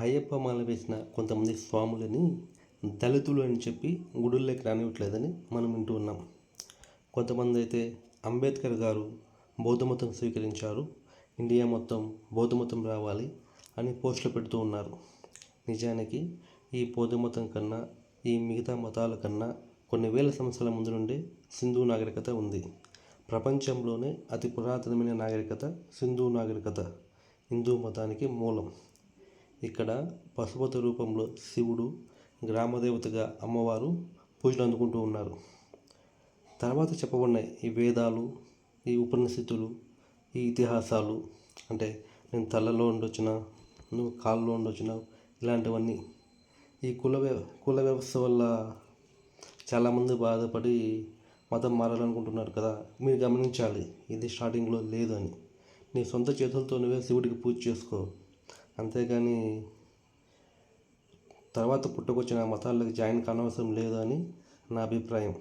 అయ్యప్ప మాల వేసిన కొంతమంది స్వాములని దళితులు అని చెప్పి గుడుల్లోకి రానివ్వట్లేదని మనం వింటూ ఉన్నాం. కొంతమంది అయితే అంబేద్కర్ గారు బౌద్ధ మతం స్వీకరించారు ఇండియా మొత్తం బౌద్ధ మతం రావాలి అని పోస్టులు పెడుతూ ఉన్నారు. నిజానికి ఈ బౌద్ధ మతం కన్నా ఈ మిగతా మతాల కన్నా కొన్ని వేల సంవత్సరాల ముందు నుండే సింధు నాగరికత ఉంది. ప్రపంచంలోనే అతి పురాతనమైన నాగరికత సింధు నాగరికత. హిందూ మతానికి మూలం. ఇక్కడ పశుపతి రూపంలో శివుడు గ్రామదేవతగా అమ్మవారు పూజలు అందుకుంటూ ఉన్నారు. తర్వాత చెప్పబడిన ఈ వేదాలు ఈ ఉపనిషత్తులు ఈ ఇతిహాసాలు అంటే నేను తలలో ఉండొచ్చిన నువ్వు కాళ్ళలో ఉండొచ్చిన ఇలాంటివన్నీ ఈ కుల కుల వ్యవస్థ వల్ల చాలామంది బాధపడి మతం మారాలనుకుంటున్నారు కదా. మీరు గమనించాలి ఇది స్టార్టింగ్లో లేదు అని. నీ సొంత చేతులతో నువ్వే శివుడికి పూజ చేసుకో. అంతేగాని తర్వాత పుట్టుకొచ్చిన మతాలకు జాయిన్ కానవసరం లేదు అని నా అభిప్రాయం.